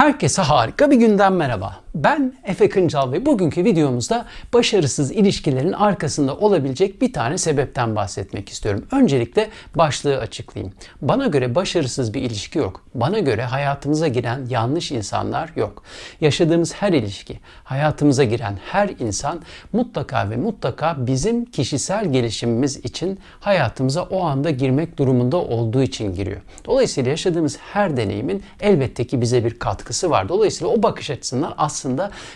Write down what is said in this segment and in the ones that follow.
Herkese harika bir günden merhaba. Ben Efe Kıncal ve bugünkü videomuzda başarısız ilişkilerin arkasında olabilecek bir tane sebepten bahsetmek istiyorum. Öncelikle başlığı açıklayayım. Bana göre başarısız bir ilişki yok. Bana göre hayatımıza giren yanlış insanlar yok. Yaşadığımız her ilişki, hayatımıza giren her insan mutlaka ve mutlaka bizim kişisel gelişimimiz için hayatımıza o anda girmek durumunda olduğu için giriyor. Dolayısıyla yaşadığımız her deneyimin elbette ki bize bir katkısı var. Dolayısıyla o bakış açısından aslında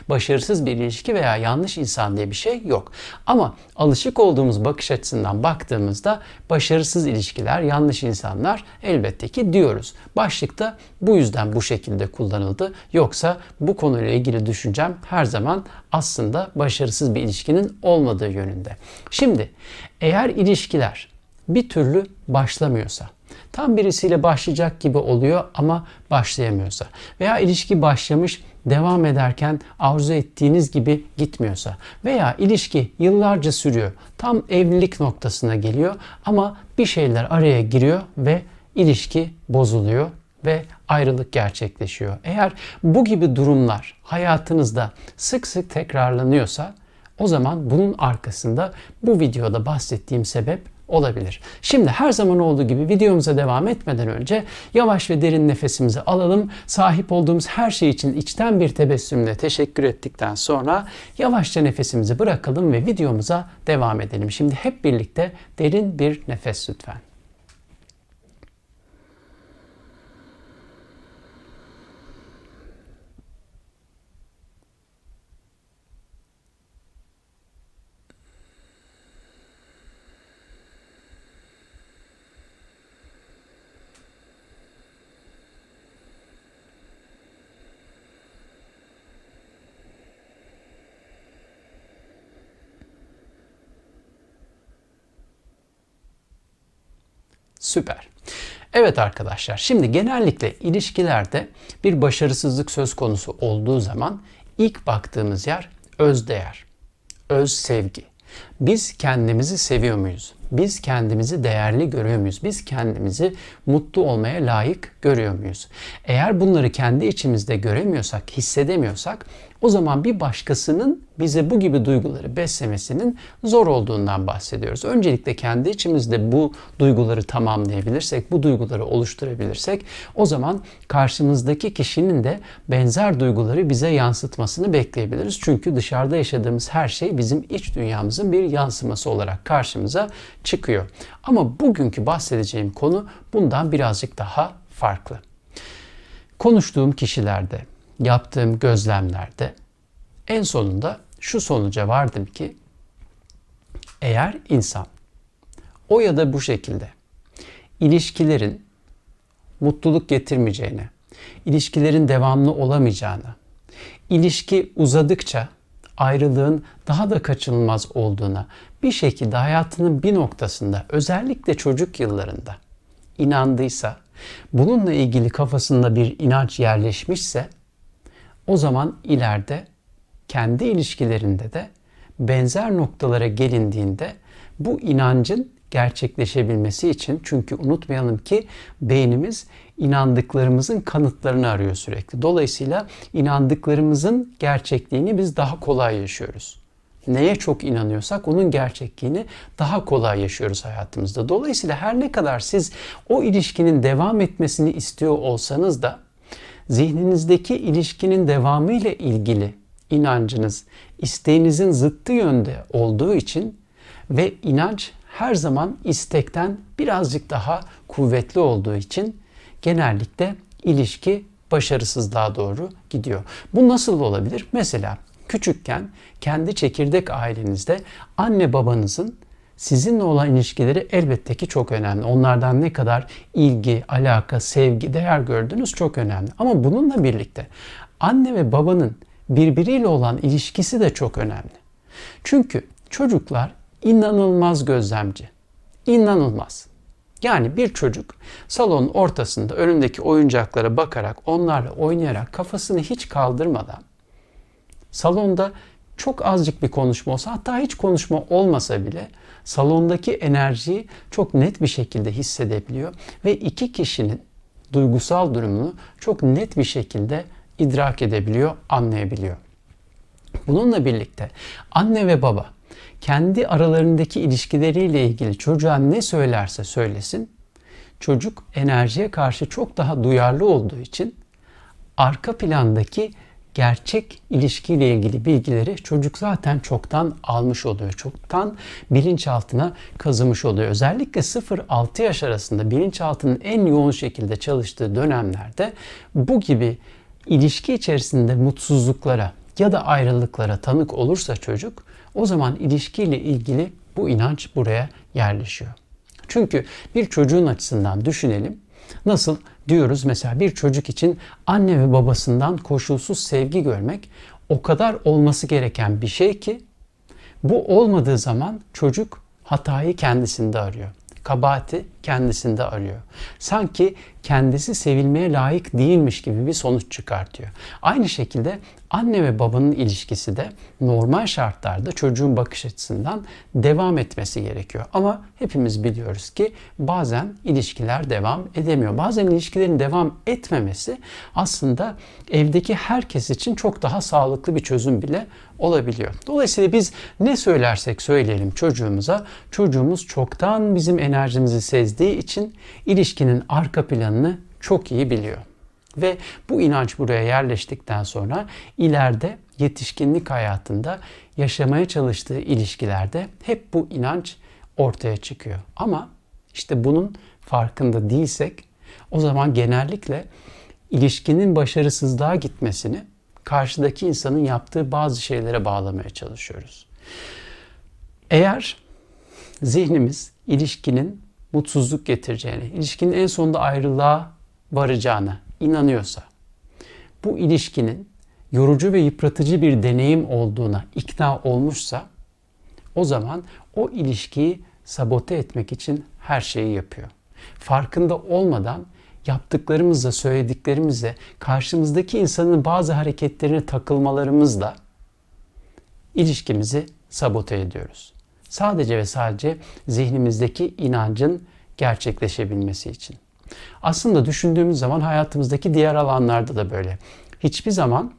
başarısız bir ilişki veya yanlış insan diye bir şey yok. Ama alışık olduğumuz bakış açısından baktığımızda başarısız ilişkiler, yanlış insanlar elbette ki diyoruz. Başlıkta bu yüzden bu şekilde kullanıldı. Yoksa bu konuyla ilgili düşüncem her zaman aslında başarısız bir ilişkinin olmadığı yönünde. Şimdi eğer ilişkiler bir türlü başlamıyorsa, tam birisiyle başlayacak gibi oluyor ama başlayamıyorsa veya ilişki başlamış devam ederken arzu ettiğiniz gibi gitmiyorsa veya ilişki yıllarca sürüyor tam evlilik noktasına geliyor ama bir şeyler araya giriyor ve ilişki bozuluyor ve ayrılık gerçekleşiyor. Eğer bu gibi durumlar hayatınızda sık sık tekrarlanıyorsa o zaman bunun arkasında bu videoda bahsettiğim sebep olabilir. Şimdi her zaman olduğu gibi videomuza devam etmeden önce yavaş ve derin nefesimizi alalım. Sahip olduğumuz her şey için içten bir tebessümle teşekkür ettikten sonra yavaşça nefesimizi bırakalım ve videomuza devam edelim. Şimdi hep birlikte derin bir nefes lütfen. Süper. Evet arkadaşlar şimdi genellikle ilişkilerde bir başarısızlık söz konusu olduğu zaman ilk baktığımız yer öz değer, öz sevgi. Biz kendimizi seviyor muyuz? Biz kendimizi değerli görüyor muyuz? Biz kendimizi mutlu olmaya layık görüyor muyuz? Eğer bunları kendi içimizde göremiyorsak, hissedemiyorsak o zaman bir başkasının bize bu gibi duyguları beslemesinin zor olduğundan bahsediyoruz. Öncelikle kendi içimizde bu duyguları tamamlayabilirsek, bu duyguları oluşturabilirsek o zaman karşımızdaki kişinin de benzer duyguları bize yansıtmasını bekleyebiliriz. Çünkü dışarıda yaşadığımız her şey bizim iç dünyamızın bir yansıması olarak karşımıza çıkıyor. Ama bugünkü bahsedeceğim konu bundan birazcık daha farklı. Konuştuğum kişilerde, yaptığım gözlemlerde en sonunda şu sonuca vardım ki eğer insan o ya da bu şekilde ilişkilerin mutluluk getirmeyeceğine, ilişkilerin devamlı olamayacağına, ilişki uzadıkça ayrılığın daha da kaçınılmaz olduğuna bir şekilde hayatının bir noktasında özellikle çocuk yıllarında inandıysa, bununla ilgili kafasında bir inanç yerleşmişse o zaman ileride kendi ilişkilerinde de benzer noktalara gelindiğinde bu inancın gerçekleşebilmesi için çünkü unutmayalım ki beynimiz inandıklarımızın kanıtlarını arıyor sürekli. Dolayısıyla inandıklarımızın gerçekliğini biz daha kolay yaşıyoruz. Neye çok inanıyorsak onun gerçekliğini daha kolay yaşıyoruz hayatımızda. Dolayısıyla her ne kadar siz o ilişkinin devam etmesini istiyor olsanız da zihninizdeki ilişkinin devamı ile ilgili inancınız isteğinizin zıttı yönde olduğu için ve inanç her zaman istekten birazcık daha kuvvetli olduğu için genellikle ilişki başarısızlığa doğru gidiyor. Bu nasıl olabilir? Mesela küçükken kendi çekirdek ailenizde anne babanızın sizinle olan ilişkileri elbette ki çok önemli. Onlardan ne kadar ilgi, alaka, sevgi, değer gördüğünüz çok önemli. Ama bununla birlikte anne ve babanın birbiriyle olan ilişkisi de çok önemli. Çünkü çocuklar inanılmaz gözlemci. İnanılmaz. Yani bir çocuk salonun ortasında önündeki oyuncaklara bakarak, onlarla oynayarak kafasını hiç kaldırmadan salonda çok azıcık bir konuşma olsa hatta hiç konuşma olmasa bile salondaki enerjiyi çok net bir şekilde hissedebiliyor ve iki kişinin duygusal durumunu çok net bir şekilde idrak edebiliyor, anlayabiliyor. Bununla birlikte anne ve baba kendi aralarındaki ilişkileriyle ilgili çocuğa ne söylerse söylesin, çocuk enerjiye karşı çok daha duyarlı olduğu için arka plandaki gerçek ilişkiyle ilgili bilgileri çocuk zaten çoktan almış oluyor. Çoktan bilinçaltına kazımış oluyor. Özellikle 0-6 yaş arasında bilinçaltının en yoğun şekilde çalıştığı dönemlerde bu gibi ilişki içerisinde mutsuzluklara ya da ayrılıklara tanık olursa çocuk o zaman ilişkiyle ilgili bu inanç buraya yerleşiyor. Çünkü bir çocuğun açısından düşünelim. Nasıl diyoruz mesela bir çocuk için anne ve babasından koşulsuz sevgi görmek o kadar olması gereken bir şey ki bu olmadığı zaman çocuk hatayı kendisinde arıyor. Kabahati kendisinde arıyor. Sanki kendisi sevilmeye layık değilmiş gibi bir sonuç çıkartıyor. Aynı şekilde anne ve babanın ilişkisi de normal şartlarda çocuğun bakış açısından devam etmesi gerekiyor. Ama hepimiz biliyoruz ki bazen ilişkiler devam edemiyor. Bazen ilişkilerin devam etmemesi aslında evdeki herkes için çok daha sağlıklı bir çözüm bile olabiliyor. Dolayısıyla biz ne söylersek söyleyelim çocuğumuza, çocuğumuz çoktan bizim enerjimizi sezdiği için ilişkinin arka planını çok iyi biliyor. Ve bu inanç buraya yerleştikten sonra ileride yetişkinlik hayatında yaşamaya çalıştığı ilişkilerde hep bu inanç ortaya çıkıyor. Ama işte bunun farkında değilsek o zaman genellikle ilişkinin başarısızlığa gitmesini karşıdaki insanın yaptığı bazı şeylere bağlamaya çalışıyoruz. Eğer zihnimiz ilişkinin mutsuzluk getireceğini, ilişkinin en sonunda ayrılığa varacağına inanıyorsa, bu ilişkinin yorucu ve yıpratıcı bir deneyim olduğuna ikna olmuşsa, o zaman o ilişkiyi sabote etmek için her şeyi yapıyor. Farkında olmadan yaptıklarımızla, söylediklerimizle, karşımızdaki insanın bazı hareketlerine takılmalarımızla ilişkimizi sabote ediyoruz. Sadece ve sadece zihnimizdeki inancın gerçekleşebilmesi için. Aslında düşündüğümüz zaman hayatımızdaki diğer alanlarda da böyle. Hiçbir zaman,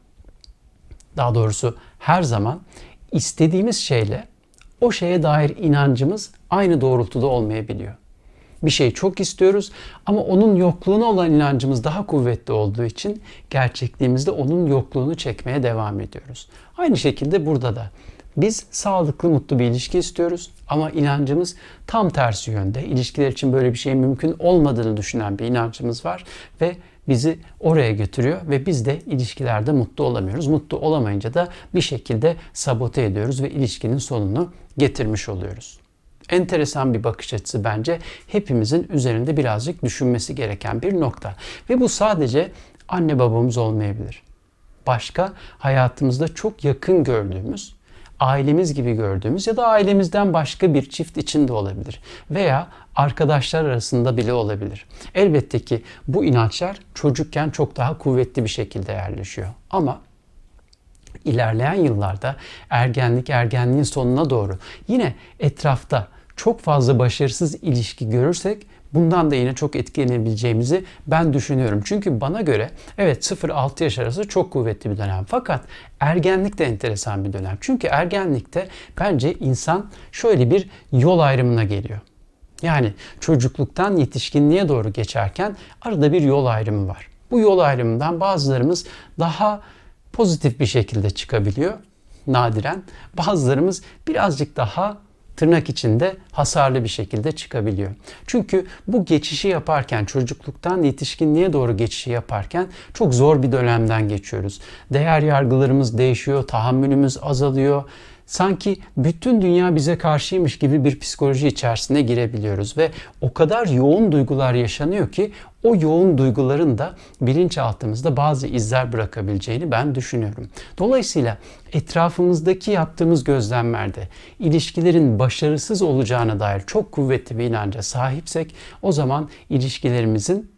daha doğrusu her zaman istediğimiz şeyle o şeye dair inancımız aynı doğrultuda olmayabiliyor. Bir şeyi çok istiyoruz ama onun yokluğuna olan inancımız daha kuvvetli olduğu için gerçekliğimizde onun yokluğunu çekmeye devam ediyoruz. Aynı şekilde burada da biz sağlıklı, mutlu bir ilişki istiyoruz ama inancımız tam tersi yönde. İlişkiler için böyle bir şeyin mümkün olmadığını düşünen bir inancımız var ve bizi oraya götürüyor ve biz de ilişkilerde mutlu olamıyoruz. Mutlu olamayınca da bir şekilde sabote ediyoruz ve ilişkinin sonunu getirmiş oluyoruz. Enteresan bir bakış açısı bence hepimizin üzerinde birazcık düşünmesi gereken bir nokta. Ve bu sadece anne babamız olmayabilir. Başka hayatımızda çok yakın gördüğümüz ailemiz gibi gördüğümüz ya da ailemizden başka bir çift için de olabilir. Veya arkadaşlar arasında bile olabilir. Elbette ki bu inançlar çocukken çok daha kuvvetli bir şekilde yerleşiyor. Ama ilerleyen yıllarda ergenlik, ergenliğin sonuna doğru yine etrafta çok fazla başarısız ilişki görürsek bundan da yine çok etkilenebileceğimizi ben düşünüyorum. Çünkü bana göre evet 0-6 yaş arası çok kuvvetli bir dönem. Fakat ergenlik de enteresan bir dönem. Çünkü ergenlikte bence insan şöyle bir yol ayrımına geliyor. Yani çocukluktan yetişkinliğe doğru geçerken arada bir yol ayrımı var. Bu yol ayrımından bazılarımız daha pozitif bir şekilde çıkabiliyor nadiren. Bazılarımız birazcık daha tırnak içinde hasarlı bir şekilde çıkabiliyor. Çünkü bu geçişi yaparken çocukluktan yetişkinliğe doğru geçişi yaparken çok zor bir dönemden geçiyoruz. Değer yargılarımız değişiyor, tahammülümüz azalıyor. Sanki bütün dünya bize karşıymış gibi bir psikoloji içerisine girebiliyoruz ve o kadar yoğun duygular yaşanıyor ki o yoğun duyguların da bilinçaltımızda bazı izler bırakabileceğini ben düşünüyorum. Dolayısıyla etrafımızdaki yaptığımız gözlemlerde ilişkilerin başarısız olacağına dair çok kuvvetli bir inanca sahipsek o zaman ilişkilerimizin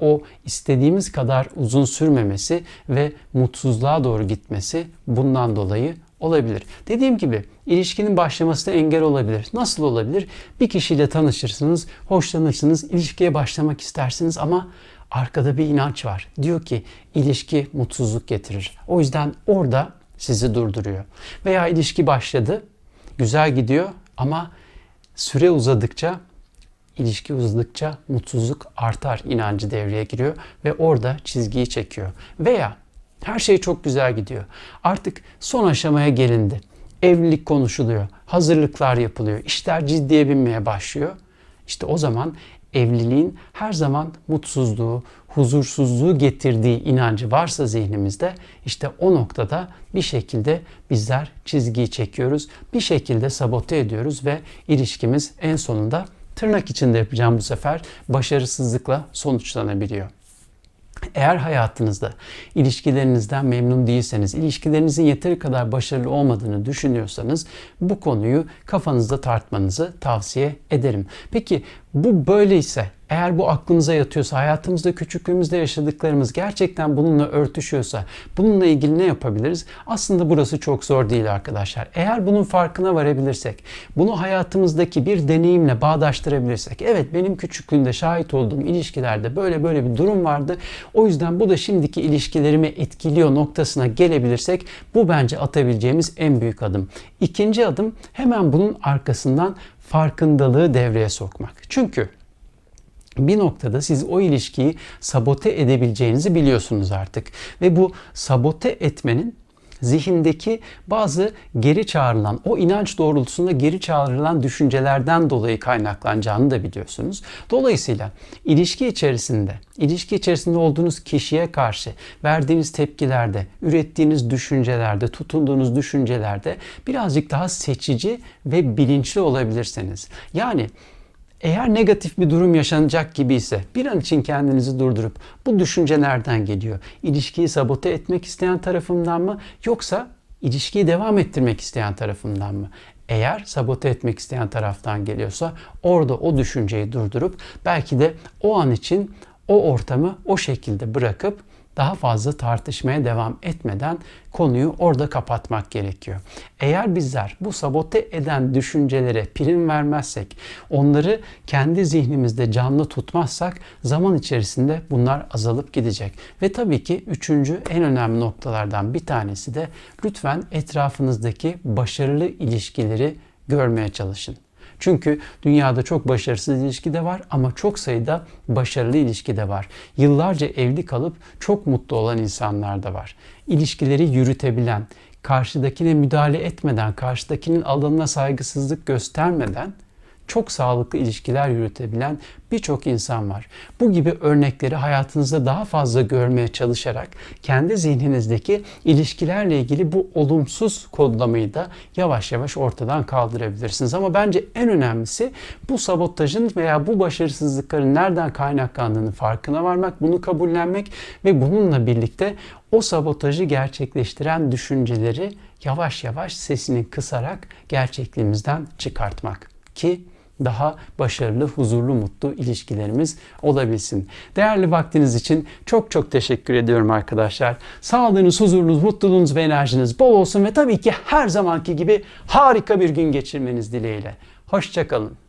o istediğimiz kadar uzun sürmemesi ve mutsuzluğa doğru gitmesi bundan dolayı olabilir. Dediğim gibi ilişkinin başlamasına engel olabilir. Nasıl olabilir? Bir kişiyle tanışırsınız, hoşlanırsınız, ilişkiye başlamak istersiniz ama Arkada bir inanç var. Diyor ki ilişki mutsuzluk getirir. O yüzden orada sizi durduruyor. Veya ilişki başladı, güzel gidiyor ama süre uzadıkça ilişki uzadıkça mutsuzluk artar inancı devreye giriyor ve orada çizgiyi çekiyor. Veya her şey çok güzel gidiyor. Artık son aşamaya gelindi. Evlilik konuşuluyor. Hazırlıklar yapılıyor. İşler ciddiye binmeye başlıyor. İşte o zaman evliliğin her zaman mutsuzluğu, huzursuzluğu getirdiği inancı varsa zihnimizde işte o noktada bir şekilde bizler çizgiyi çekiyoruz. Bir şekilde sabote ediyoruz ve ilişkimiz en sonunda tırnak içinde yapacağım bu sefer başarısızlıkla sonuçlanabiliyor. Eğer hayatınızda ilişkilerinizden memnun değilseniz, ilişkilerinizin yeteri kadar başarılı olmadığını düşünüyorsanız bu konuyu kafanızda tartmanızı tavsiye ederim. Peki bu böyleyse, eğer bu aklınıza yatıyorsa, hayatımızda küçüklüğümüzde yaşadıklarımız gerçekten bununla örtüşüyorsa, bununla ilgili ne yapabiliriz? Aslında burası çok zor değil arkadaşlar. Eğer bunun farkına varabilirsek, bunu hayatımızdaki bir deneyimle bağdaştırabilirsek, evet benim küçüklüğümde şahit olduğum ilişkilerde böyle böyle bir durum vardı. O yüzden bu da şimdiki ilişkilerimi etkiliyor noktasına gelebilirsek, bu bence atabileceğimiz en büyük adım. İkinci adım hemen bunun arkasından farkındalığı devreye sokmak. Çünkü bir noktada siz o ilişkiyi sabote edebileceğinizi biliyorsunuz artık. Ve bu sabote etmenin zihindeki bazı geri çağrılan, o inanç doğrultusunda geri çağrılan düşüncelerden dolayı kaynaklanacağını da biliyorsunuz. Dolayısıyla ilişki içerisinde, ilişki içerisinde olduğunuz kişiye karşı verdiğiniz tepkilerde, ürettiğiniz düşüncelerde, tutunduğunuz düşüncelerde birazcık daha seçici ve bilinçli olabilirseniz. Yani eğer negatif bir durum yaşanacak gibi ise bir an için kendinizi durdurup bu düşünce nereden geliyor? İlişkiyi sabote etmek isteyen tarafımdan mı yoksa ilişkiyi devam ettirmek isteyen tarafımdan mı? Eğer sabote etmek isteyen taraftan geliyorsa orada o düşünceyi durdurup belki de o an için o ortamı o şekilde bırakıp daha fazla tartışmaya devam etmeden konuyu orada kapatmak gerekiyor. Eğer bizler bu sabote eden düşüncelere prim vermezsek, onları kendi zihnimizde canlı tutmazsak zaman içerisinde bunlar azalıp gidecek. Ve tabii ki üçüncü en önemli noktalardan bir tanesi de lütfen etrafınızdaki başarılı ilişkileri görmeye çalışın. Çünkü dünyada çok başarısız ilişki de var ama çok sayıda başarılı ilişki de var. Yıllarca evli kalıp çok mutlu olan insanlar da var. İlişkileri yürütebilen, karşıdakine müdahale etmeden, karşıdakinin alanına saygısızlık göstermeden çok sağlıklı ilişkiler yürütebilen birçok insan var. Bu gibi örnekleri hayatınızda daha fazla görmeye çalışarak kendi zihninizdeki ilişkilerle ilgili bu olumsuz kodlamayı da yavaş yavaş ortadan kaldırabilirsiniz. Ama bence en önemlisi bu sabotajın veya bu başarısızlıkların nereden kaynaklandığını farkına varmak, bunu kabullenmek ve bununla birlikte o sabotajı gerçekleştiren düşünceleri yavaş yavaş sesini kısarak gerçekliğimizden çıkartmak ki daha başarılı, huzurlu, mutlu ilişkilerimiz olabilsin. Değerli vaktiniz için çok çok teşekkür ediyorum arkadaşlar. Sağlığınız, huzurunuz, mutluluğunuz ve enerjiniz bol olsun ve tabii ki her zamanki gibi harika bir gün geçirmeniz dileğiyle. Hoşçakalın.